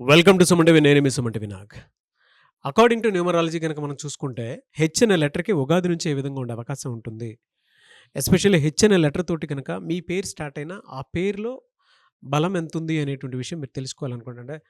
Welcome to సుమంటివి నేను మీ సుమంటి వినాగ్ అకార్డింగ్ టు న్యూమరాలజీ కనుక మనం చూసుకుంటే హెచ్ అనే లెటర్కి ఉగాది నుంచి ఏ విధంగా ఉండే అవకాశం ఉంటుంది? ఎస్పెషల్లీ హెచ్ అనే లెటర్ తోటి కనుక మీ పేరు స్టార్ట్ అయినా ఆ పేరులో బలం ఎంత ఉంది అనేటువంటి విషయం మీరు తెలుసుకోవాలనుకుంటే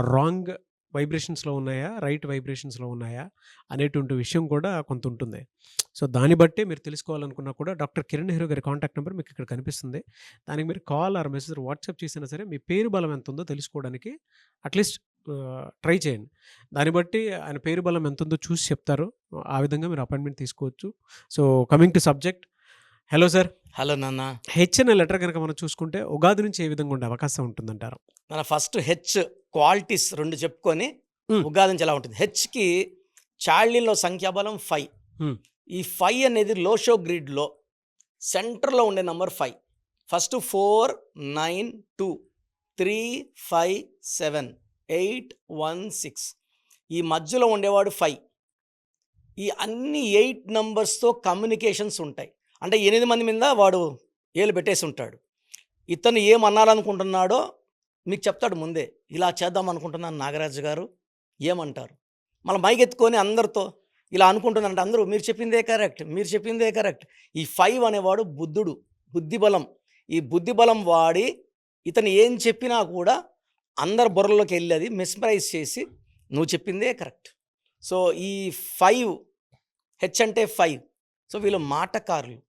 రాంగ్ వైబ్రేషన్స్లో ఉన్నాయా? రైట్ వైబ్రేషన్స్లో ఉన్నాయా? అనేటువంటి విషయం కూడా కొంత ఉంటుంది సో దాన్ని బట్టి మీరు తెలుసుకోవాలనుకున్నా కూడా డాక్టర్ కిరణ్ హీరో గారి కాంటాక్ట్ నెంబర్ మీకు ఇక్కడ కనిపిస్తుంది. దానికి మీరు కాల్ ఆర్ మెసేజ్ వాట్సాప్ చేసినా సరే మీ పేరు బలం ఎంత ఉందో తెలుసుకోవడానికి అట్లీస్ట్ ట్రై చేయండి. దాన్ని బట్టి ఆయన పేరు బలం ఎంత ఉందో చూసి చెప్తారు. ఆ విధంగా మీరు అపాయింట్మెంట్ తీసుకోవచ్చు. So coming to subject. Hello sir. Hello నాన్న. హెచ్ అనే లెటర్ కనుక మనం చూసుకుంటే ఉగాది నుంచి ఏ విధంగా ఉండే అవకాశం ఉంటుందంటారు? మన ఫస్ట్ హెచ్ క్వాలిటీస్ రెండు చెప్పుకొని. ఉగాది నుంచి ఎలా ఉంటుంది హెచ్కి చార్లీలో సంఖ్యాబలం ఫైవ్. ఈ ఫైవ్ అనేది లోషో గ్రిడ్లో సెంటర్లో ఉండే number five. First four nine two three five seven eight one six. ఈ మధ్యలో ఉండేవాడు ఫైవ్. ఈ అన్ని ఎయిట్ నంబర్స్తో కమ్యూనికేషన్స్ ఉంటాయి. అంటే ఎనిమిది మంది మీద వాడు ఏలు పెట్టేసి ఉంటాడు. ఇతను ఏం అనాలనుకుంటున్నాడో మీకు చెప్తాడు ముందే ఇలా చేద్దాం అనుకుంటున్నాను నాగరాజు గారు. ఏమంటారు? మళ్ళీ మైక్ ఎత్తుకొని అందరితో ఇలా అనుకుంటున్నారంటే అందరూ మీరు చెప్పిందే కరెక్ట్ మీరు చెప్పిందే కరెక్ట్. ఈ ఫైవ్ అనేవాడు బుద్ధుడు బుద్ధిబలం. ఈ బుద్ధిబలం వాడి ఇతను ఏం చెప్పినా కూడా అందరి బుర్రలోకి వెళ్ళి అది మిస్మరైజ్ చేసి నువ్వు చెప్పిందే కరెక్ట్. సో ఈ ఫైవ్ హెచ్ అంటే ఫైవ్. సో వీళ్ళు మాటకారులు.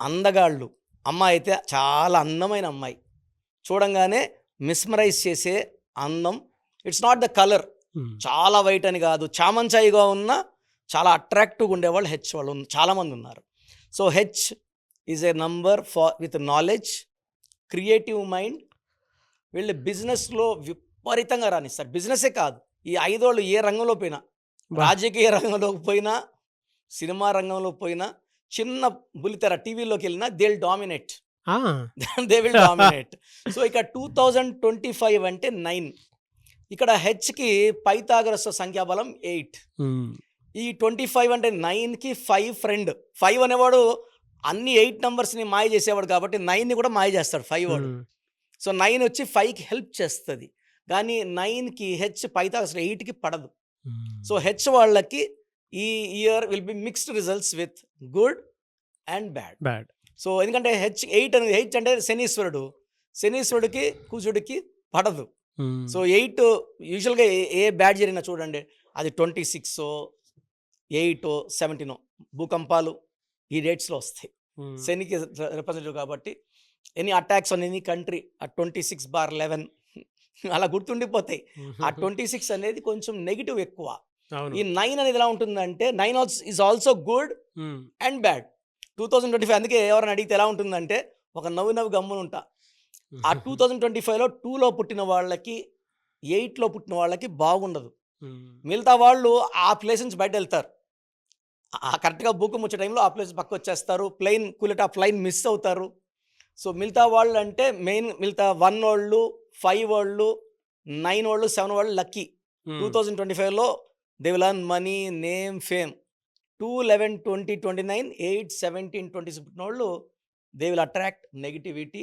అందగాళ్ళు. అమ్మాయి అయితే చాలా అందమైన అమ్మాయి. చూడంగానే మిస్మరైజ్ చేసే అందం. It's not the colour. చాలా వైట్ అని కాదు. చామంచాయిగా ఉన్న చాలా అట్రాక్టివ్గా ఉండేవాళ్ళు హెచ్ వాళ్ళు చాలామంది ఉన్నారు. So H is a number for with knowledge creative mind వీళ్ళు బిజినెస్లో విపరీతంగా రాణిస్తారు. బిజినెసే కాదు. ఈ ఐదోళ్ళు ఏ రంగంలో పోయినా. రాజకీయ రంగంలోకి పోయినా సినిమా రంగంలో పోయినా చిన్న బుల్లితెర టీవీలోకి వెళ్ళినా they will dominate they will dominate so ఇక టూ థౌజండ్ ట్వంటీ ఫైవ్ అంటే నైన్ ఇక్కడ హెచ్కి పైతాగరస్ సంఖ్యాబలం ఎయిట్ మ్మ్. ఈ ట్వంటీ ఫైవ్ అంటే నైన్కి ఫైవ్ ఫ్రెండ్ ఫైవ్ అనేవాడు అన్ని ఎయిట్ నెంబర్స్ని మాయ చేసేవాడు కాబట్టి నైన్ని కూడా మాయ చేస్తాడు ఫైవ్ వాడు. మ్మ్. సో నైన్ వచ్చి ఫైవ్కి హెల్ప్ చేస్తుంది. కానీ నైన్కి హెచ్ పైతాగరస్ ఎయిట్కి పడదు. మ్మ్. సో హెచ్ వాళ్ళకి ఈ year will be mixed results with good and bad bad so ఎందుకంటే హెచ్ ఎయిట్ అనేది హెచ్ అంటే శనీశ్వరుడు. శనీశ్వరుడికి కుజుడికి పడదు. సో ఎయిట్ యూజువల్గా ఏ- ఏ బ్యాడ్ జరిగినా చూడండి అది ట్వంటీ సిక్స్ ఎయిట్ సెవెంటీన్ భూకంపాలు ఈ డేట్స్లో వస్తాయి. శనికి రిప్రజెంటేటివ్ కాబట్టి any attacks on any country ఆ ట్వంటీ సిక్స్ బార్ లెవెన్ అలా గుర్తుండిపోతాయి. ఆ ట్వంటీ సిక్స్ అనేది కొంచెం నెగిటివ్ ఎక్కువ. ఈ నైన్ అనేది ఎలా ఉంటుందంటే nine also is also good. And bad. Two thousand twenty five అందుకే ఎవరైనా అడిగితే ఎలా ఉంటుందంటే ఒక నవ్వు నవ్వు గమ్మున ఉంటా ఆ టూ థౌజండ్ ట్వంటీ ఫైవ్లో టూలో పుట్టిన వాళ్ళకి ఎయిట్లో పుట్టిన వాళ్ళకి బాగుండదు. మిగతా వాళ్ళు ఆ ప్లేస్ నుంచి బయట వెళ్తారు. ఆ కరెక్ట్గా భూకం వచ్చే టైంలో ఆ ప్లేస్ పక్క వచ్చేస్తారు ప్లెయిన్ కూలెట్ ఆ ఫ్లైన్ మిస్ అవుతారు. సో మిగతా వాళ్ళు అంటే మెయిన్ మిగతా వన్ వాళ్ళు ఫైవ్ వాళ్ళు నైన్ వాళ్ళు సెవెన్ వాళ్ళు లక్కీ. టూ థౌజండ్ ట్వంటీ ఫైవ్లో they will earn money name fame. Two eleven twenty twenty nine eight seventeen twenty పుట్టిన వాళ్ళు they will attract negativity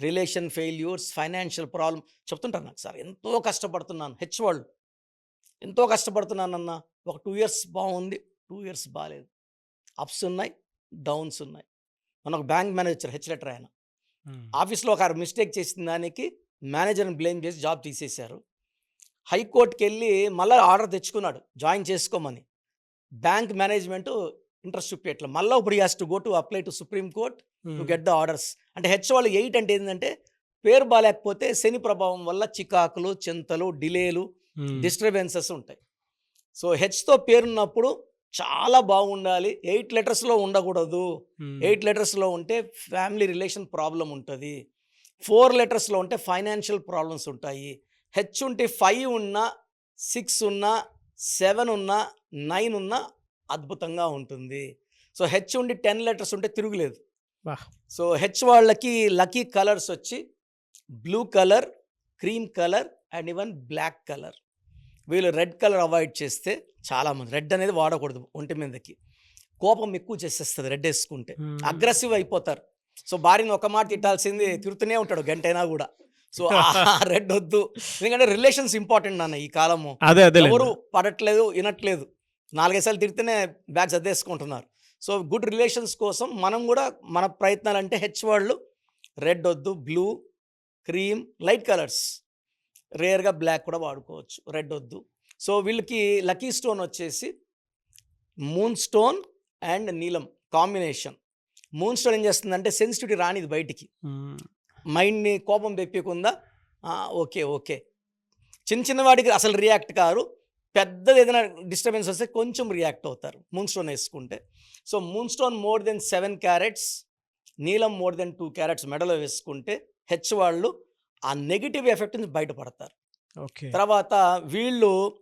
relation failures financial problem చెప్తుంటారు నాకు సార్. ఎంతో కష్టపడుతున్నాను. హెచ్ వాళ్ళు. ఎంతో కష్టపడుతున్నానన్న ఒక టూ ఇయర్స్ బాగుంది. టూ ఇయర్స్ బాగాలేదు అప్స్ ఉన్నాయి డౌన్స్ ఉన్నాయి. మన ఒక బ్యాంక్ మేనేజర్ హెచ్ లెటర్ ఆయన. ఆఫీస్లో ఒక మిస్టేక్ చేసిన దానికి మేనేజర్ని బ్లేమ్ చేసి జాబ్ తీసేశారు. హైకోర్టుకి వెళ్ళి మళ్ళీ ఆర్డర్ తెచ్చుకున్నాడు. జాయిన్ చేసుకోమని. బ్యాంక్ మేనేజ్మెంట్ ఇంట్రెస్ట్ చూపించట్లే మళ్ళీ ఇప్పుడు has to go to apply to supreme court to. Get the orders అంటే హెచ్ వాళ్ళు ఎయిట్ అంటే ఏంటంటే పేరు బాగాలేకపోతే శని ప్రభావం వల్ల చికాకులు చింతలు డిలేలు. డిస్టర్బెన్సెస్ ఉంటాయి. సో హెచ్తో పేరున్నప్పుడు చాలా బాగుండాలి. ఎయిట్ లెటర్స్లో ఉండకూడదు. ఎయిట్ లెటర్స్లో ఉంటే ఫ్యామిలీ రిలేషన్ ప్రాబ్లం ఉంటుంది. ఫోర్ లెటర్స్లో ఉంటే ఫైనాన్షియల్ ప్రాబ్లమ్స్ ఉంటాయి. హెచ్ ఉంటే ఫైవ్ ఉన్నా సిక్స్ ఉన్నా సెవెన్ ఉన్నా నైన్ ఉన్నా అద్భుతంగా ఉంటుంది. సో హెచ్ ఉండి టెన్ లెటర్స్ ఉంటే తిరుగులేదు. సో హెచ్ వాళ్ళకి లక్కీ కలర్స్ వచ్చి blue colour cream colour and even black colour. వీళ్ళు రెడ్ కలర్ అవాయిడ్ చేస్తే చాలామంది రెడ్ అనేది వాడకూడదు ఒంటి మీదకి. కోపం ఎక్కువ చేసేస్తుంది రెడ్ వేసుకుంటే. అగ్రెసివ్ అయిపోతారు. సో భార్యని ఒక మాట తిట్టాల్సింది తిరుగుతూనే ఉంటాడు గంటైనా కూడా. సో ఆ రెడ్ వద్దు. ఎందుకంటే రిలేషన్స్ ఇంపార్టెంట్ నాన్న ఈ కాలము. ఎవరు పడట్లేదు వినట్లేదు. నాలుగైదు సార్లు తిడితేనే బ్యాగ్స్ అద్దేసుకుంటున్నారు సో గుడ్ రిలేషన్స్ కోసం మనం కూడా మన ప్రయత్నాలు అంటే హెచ్ వాళ్ళు రెడ్ వద్దు బ్లూ క్రీమ్ లైట్ కలర్స్. రేర్గా బ్లాక్ కూడా వాడుకోవచ్చు రెడ్ వద్దు. సో వీళ్ళకి లక్కీ స్టోన్ వచ్చేసి మూన్ స్టోన్ అండ్ నీలం కాంబినేషన్. మూన్ స్టోన్ ఏం చేస్తుందంటే సెన్సిటివిటీ రానిది బయటికి. మైండ్ని కోపం తెప్పకుండా ఓకే ఓకే. చిన్న చిన్న వాటికి అసలు రియాక్ట్ కారు. పెద్దది ఏదైనా డిస్టర్బెన్స్ వస్తే కొంచెం రియాక్ట్ అవుతారు. మూన్ స్టోన్ వేసుకుంటే. So moonstone more than seven carats నీలం మోర్ దెన్ టూ క్యారెట్స్ మెడలో వేసుకుంటే హెచ్ వాళ్ళు ఆ నెగిటివ్ ఎఫెక్ట్ నుంచి బయటపడతారు. ఓకే. తర్వాత వీళ్ళు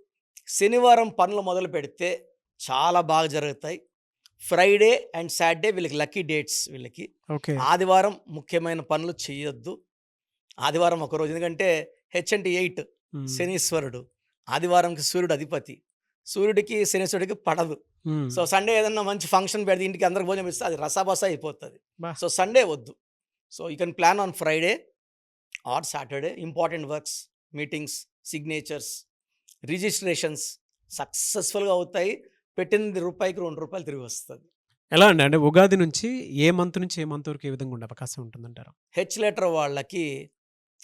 శనివారం పనులు మొదలు పెడితే చాలా బాగా జరుగుతాయి. ఫ్రైడే అండ్ సాటర్డే వీళ్ళకి లక్కీ డేట్స్ వీళ్ళకి. ఓకే. ఆదివారం ముఖ్యమైన పనులు చేయొద్దు. ఆదివారం ఒక రోజు ఎందుకంటే హెచ్ అంటే ఎయిట్. శనీశ్వరుడు. ఆదివారంకి సూర్యుడు అధిపతి. సూర్యుడికి శనీశ్వరుడికి పడదు. సో సండే ఏదన్నా మంచి ఫంక్షన్ పెడితే ఇంటికి అందరికి భోజనం ఇస్తే అది రసాబసా అయిపోతుంది. సో సండే వద్దు. So you can plan on Friday or Saturday. Important works meetings signatures registrations సక్సెస్ఫుల్గా అవుతాయి. పెట్టినది రూపాయికి రెండు రూపాయలు తిరిగి వస్తుంది. ఎలా అండి? అంటే ఉగాది నుంచి ఏ మంత్ నుంచి ఏ మంత్ వరకు ఏ విధంగా ఉండే అవకాశం ఉంటుందంటారు? హెచ్ లెటర్ వాళ్ళకి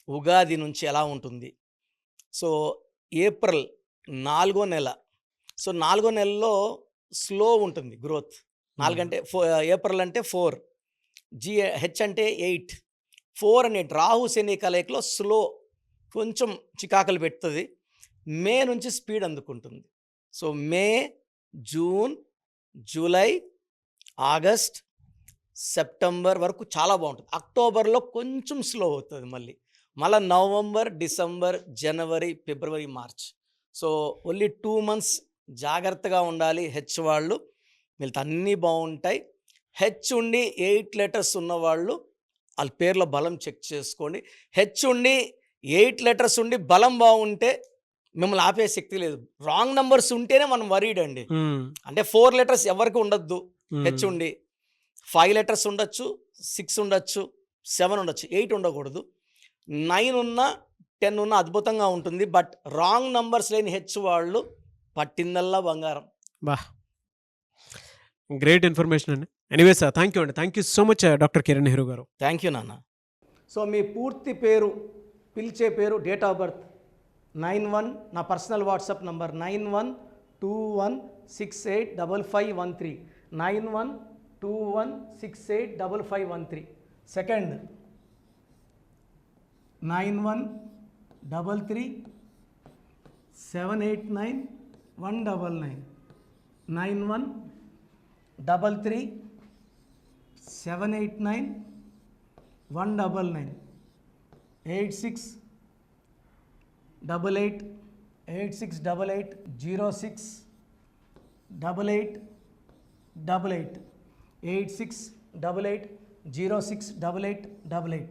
ఉగాది నుంచి ఎలా ఉంటుంది? సో ఏప్రిల్ నాలుగో నెల. సో నాలుగో నెలలో స్లో ఉంటుంది గ్రోత్. నాలుగంటే ఫో ఏప్రిల్ అంటే ఫోర్. జి హెచ్ అంటే ఎయిట్. ఫోర్ అనే రాహు శని కలయికలో స్లో కొంచెం చికాకులు పెడుతుంది. మే నుంచి స్పీడ్ అందుకుంటుంది. So May June July August September వరకు చాలా బాగుంటుంది. అక్టోబర్లో కొంచెం స్లో అవుతుంది మళ్ళీ. మళ్ళీ నవంబర్ డిసెంబర్ జనవరి ఫిబ్రవరి March. So only two months జాగ్రత్తగా ఉండాలి హెచ్ వాళ్ళు. వీళ్ళతో అన్నీ బాగుంటాయి. హెచ్ ఉండి ఎయిట్ లెటర్స్ ఉన్నవాళ్ళు వాళ్ళ పేర్లో బలం చెక్ చేసుకోండి. హెచ్ ఉండి ఎయిట్ లెటర్స్ ఉండి బలం బాగుంటే మిమ్మల్ని ఆపే శక్తి లేదు. రాంగ్ నంబర్స్ ఉంటేనే మనం వరీడ్ అండి. అంటే ఫోర్ లెటర్స్ ఎవరికి ఉండొద్దు. హెచ్ ఉండి. ఫైవ్ లెటర్స్ ఉండొచ్చు సిక్స్ ఉండొచ్చు సెవెన్ ఉండొచ్చు ఎయిట్ ఉండకూడదు. నైన్ ఉన్న టెన్ ఉన్న అద్భుతంగా ఉంటుంది. బట్ రాంగ్ నంబర్స్ లేని హెచ్ వాళ్ళు పట్టిందల్లా బంగారం. బా గ్రేట్ ఇన్ఫర్మేషన్ అండి. ఎనీవే సార్ థ్యాంక్ యూ అండి. Thank you so much doctor Kiran Nehru గారు. థ్యాంక్ యూ నాన్న. సో మీ పూర్తి పేరు పిలిచే పేరు date of birth nine one నా personal WhatsApp number nine one two one six eight double five one three. Nine one two one six eight double five one three. Second. nine one double three seven eight nine one double nine nine one double three seven eight nine one double nine eight six double eight eight six double eight zero six double eight double eight eight six double eight zero six double eight double eight